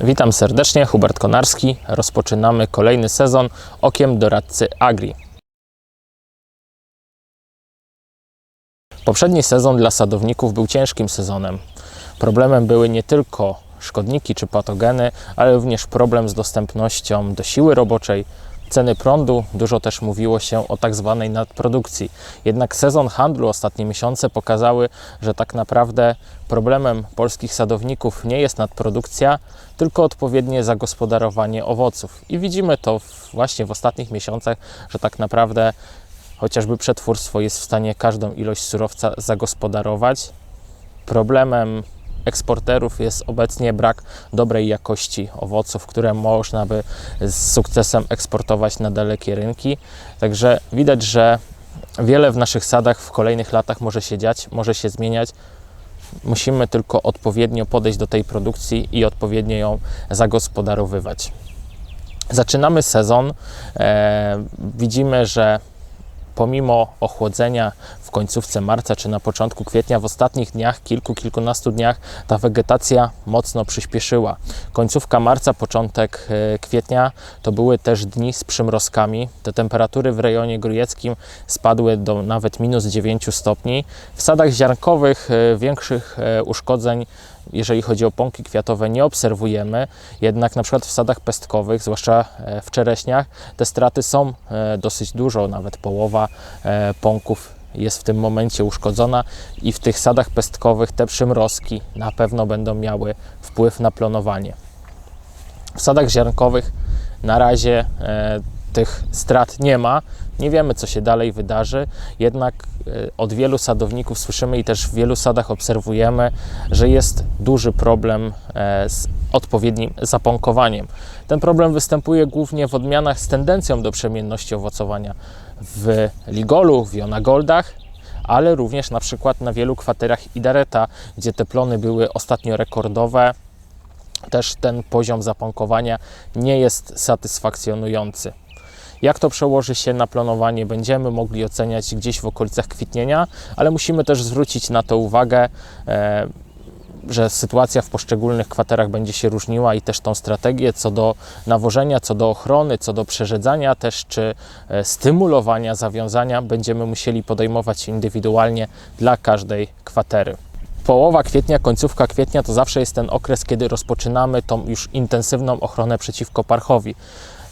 Witam serdecznie, Hubert Konarski. Rozpoczynamy kolejny sezon Okiem doradcy Agri. Poprzedni sezon dla sadowników był ciężkim sezonem. Problemem były nie tylko szkodniki czy patogeny, ale również problem z dostępnością do siły roboczej, ceny prądu. Dużo też mówiło się o tak zwanej nadprodukcji. Jednak sezon handlu, ostatnie miesiące pokazały, że tak naprawdę problemem polskich sadowników nie jest nadprodukcja, tylko odpowiednie zagospodarowanie owoców. I widzimy to właśnie w ostatnich miesiącach, że tak naprawdę chociażby przetwórstwo jest w stanie każdą ilość surowca zagospodarować. Problemem eksporterów jest obecnie brak dobrej jakości owoców, które można by z sukcesem eksportować na dalekie rynki. Także widać, że wiele w naszych sadach w kolejnych latach może się dziać, może się zmieniać. Musimy tylko odpowiednio podejść do tej produkcji i odpowiednio ją zagospodarowywać. Zaczynamy sezon. E, widzimy, że pomimo ochłodzenia w końcówce marca czy na początku kwietnia, w ostatnich dniach, kilku, kilkunastu dniach, ta wegetacja mocno przyspieszyła. Końcówka marca, początek e, kwietnia to były też dni z przymrozkami. Te temperatury w rejonie grójeckim spadły do nawet minus 9 stopni. W sadach ziarnkowych e, większych e, uszkodzeń jeżeli chodzi o pąki kwiatowe, nie obserwujemy, jednak na przykład w sadach pestkowych, zwłaszcza e, w czereśniach, te straty są e, dosyć dużo, nawet połowa e, pąków jest w tym momencie uszkodzona i w tych sadach pestkowych te przymrozki na pewno będą miały wpływ na plonowanie. W sadach ziarnkowych na razie tych strat nie ma. Nie wiemy, co się dalej wydarzy, jednak e, od wielu sadowników słyszymy i też w wielu sadach obserwujemy, że jest duży problem e, z odpowiednim zapąkowaniem. Ten problem występuje głównie w odmianach z tendencją do przemienności owocowania w Ligolu, w Jonagoldach, ale również na przykład na wielu kwaterach Idareta, gdzie te plony były ostatnio rekordowe, też ten poziom zapąkowania nie jest satysfakcjonujący. Jak to przełoży się na planowanie, będziemy mogli oceniać gdzieś w okolicach kwitnienia, ale musimy też zwrócić na to uwagę, e, że sytuacja w poszczególnych kwaterach będzie się różniła i też tą strategię co do nawożenia, co do ochrony, co do przerzedzania też, czy e, stymulowania zawiązania będziemy musieli podejmować indywidualnie dla każdej kwatery. Połowa kwietnia, końcówka kwietnia to zawsze jest ten okres, kiedy rozpoczynamy tą już intensywną ochronę przeciwko parchowi.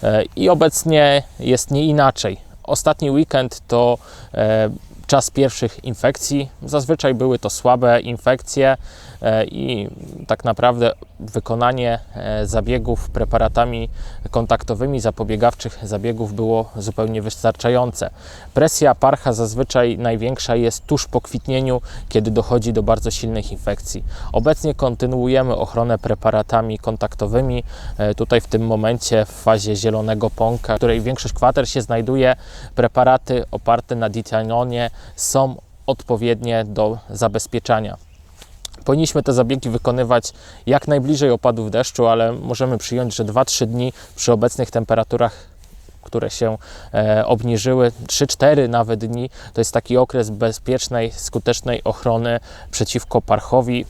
E, I obecnie jest nie inaczej. Ostatni weekend to e, czas pierwszych infekcji. Zazwyczaj były to słabe infekcje e, i tak naprawdę wykonanie e, zabiegów preparatami kontaktowymi, zapobiegawczych zabiegów było zupełnie wystarczające. Presja parcha zazwyczaj największa jest tuż po kwitnieniu, kiedy dochodzi do bardzo silnych infekcji. Obecnie kontynuujemy ochronę preparatami kontaktowymi. E, Tutaj w tym momencie w fazie zielonego pąka, w której większość kwater się znajduje, preparaty oparte na ditanonie są odpowiednie do zabezpieczania. Powinniśmy te zabiegi wykonywać jak najbliżej opadów deszczu, ale możemy przyjąć, że 2-3 dni przy obecnych temperaturach, które się e, obniżyły, 3-4 nawet dni, to jest taki okres bezpiecznej, skutecznej ochrony przeciwko parchowi.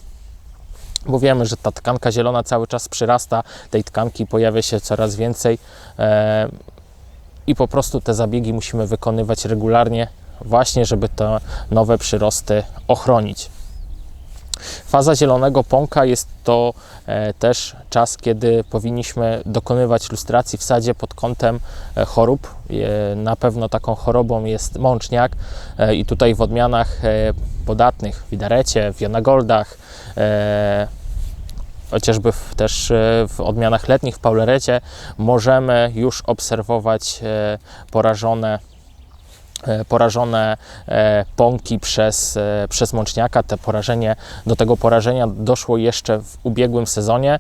Bo wiemy, że ta tkanka zielona cały czas przyrasta, tej tkanki pojawia się coraz więcej e, i po prostu te zabiegi musimy wykonywać regularnie, właśnie żeby te nowe przyrosty ochronić. Faza zielonego pąka jest to e, też czas, kiedy powinniśmy dokonywać lustracji w sadzie pod kątem e, chorób. E, na pewno taką chorobą jest mączniak i tutaj w odmianach podatnych, w Idarecie, w Jonagoldach, chociażby też w odmianach letnich w Paulerecie możemy już obserwować porażone porażone e, pąki przez, e, przez mączniaka. Te porażenie, do tego porażenia doszło jeszcze w ubiegłym sezonie.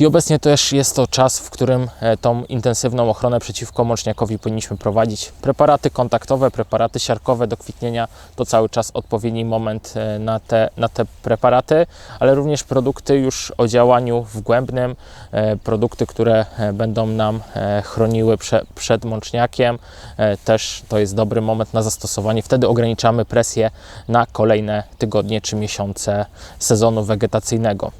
I obecnie też jest to czas, w którym e, tą intensywną ochronę przeciwko mączniakowi powinniśmy prowadzić. Preparaty kontaktowe, preparaty siarkowe do kwitnienia to cały czas odpowiedni moment e, na te, na te preparaty, ale również produkty już o działaniu wgłębnym, e, produkty, które będą nam chroniły prze, przed mączniakiem. Też to jest dobry moment na zastosowanie. Wtedy ograniczamy presję na kolejne tygodnie czy miesiące sezonu wegetacyjnego.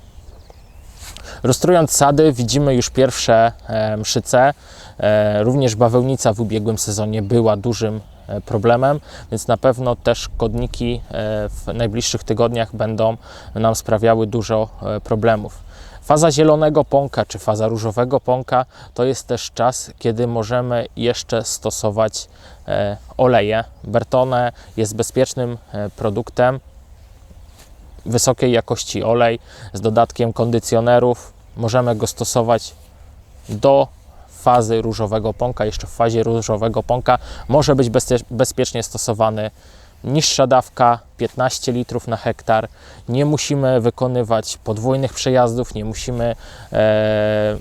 Lustrując sady widzimy już pierwsze e, mszyce. E, również bawełnica w ubiegłym sezonie była dużym e, problemem, więc na pewno też szkodniki w najbliższych tygodniach będą nam sprawiały dużo problemów. Faza zielonego pąka czy faza różowego pąka to jest też czas, kiedy możemy jeszcze stosować oleje. Bertone jest bezpiecznym produktem, wysokiej jakości olej z dodatkiem kondycjonerów. Możemy go stosować do fazy różowego pąka. Jeszcze w fazie różowego pąka może być bezpie- bezpiecznie stosowany niższa dawka 15 litrów na hektar. Nie musimy wykonywać podwójnych przejazdów, nie musimy e,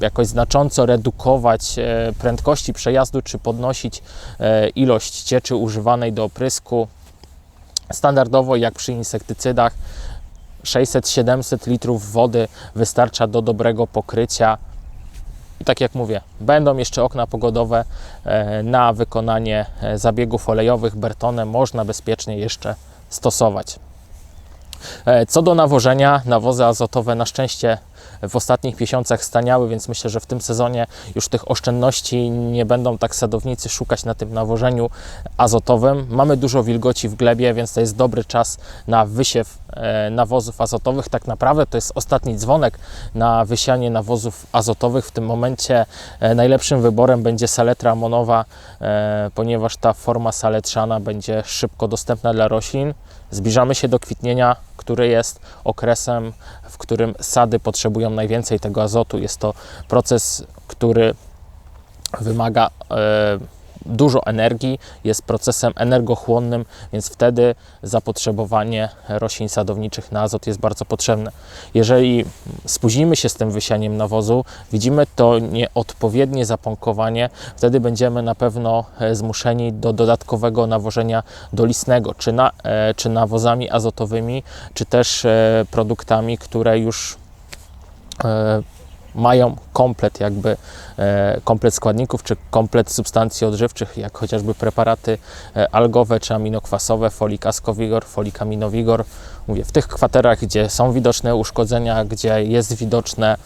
jakoś znacząco redukować e, prędkości przejazdu czy podnosić e, ilość cieczy używanej do oprysku. Standardowo, jak przy insektycydach, 600-700 litrów wody wystarcza do dobrego pokrycia. I tak jak mówię, będą jeszcze okna pogodowe e, na wykonanie e, zabiegów olejowych. Bertonem można bezpiecznie jeszcze stosować. E, Co do nawożenia, nawozy azotowe na szczęście w ostatnich miesiącach staniały, więc myślę, że w tym sezonie już tych oszczędności nie będą tak sadownicy szukać na tym nawożeniu azotowym. Mamy dużo wilgoci w glebie, więc to jest dobry czas na wysiew e, nawozów azotowych. Tak naprawdę to jest ostatni dzwonek na wysianie nawozów azotowych. W tym momencie e, najlepszym wyborem będzie saletra amonowa, e, ponieważ ta forma saletrzana będzie szybko dostępna dla roślin. Zbliżamy się do kwitnienia, który jest okresem, w którym sady potrzebują najwięcej tego azotu. Jest to proces, który wymaga e, dużo energii, jest procesem energochłonnym, więc wtedy zapotrzebowanie roślin sadowniczych na azot jest bardzo potrzebne. Jeżeli spóźnimy się z tym wysianiem nawozu, widzimy to nieodpowiednie zapąkowanie, wtedy będziemy na pewno e, zmuszeni do dodatkowego nawożenia dolistnego, czy, na, e, czy nawozami azotowymi, czy też e, produktami, które już mają komplet jakby e, komplet składników czy komplet substancji odżywczych, jak chociażby preparaty e, algowe czy aminokwasowe, folik ascovigor, folik aminowigor. Mówię, w tych kwaterach, gdzie są widoczne uszkodzenia, gdzie jest widoczne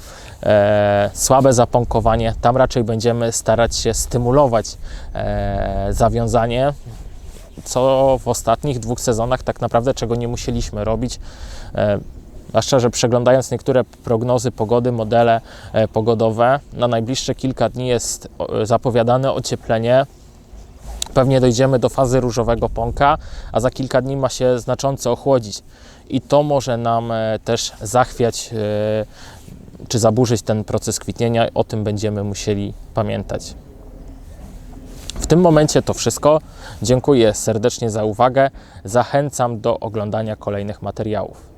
e, słabe zapąkowanie, tam raczej będziemy starać się stymulować e, zawiązanie, co w ostatnich dwóch sezonach tak naprawdę czego nie musieliśmy robić. E, Zwłaszcza, że przeglądając niektóre prognozy pogody, modele e, pogodowe, na najbliższe kilka dni jest o, zapowiadane ocieplenie. Pewnie dojdziemy do fazy różowego pąka, a za kilka dni ma się znacząco ochłodzić. I to może nam e, też zachwiać e, czy zaburzyć ten proces kwitnienia. O tym będziemy musieli pamiętać. W tym momencie to wszystko. Dziękuję serdecznie za uwagę. Zachęcam do oglądania kolejnych materiałów.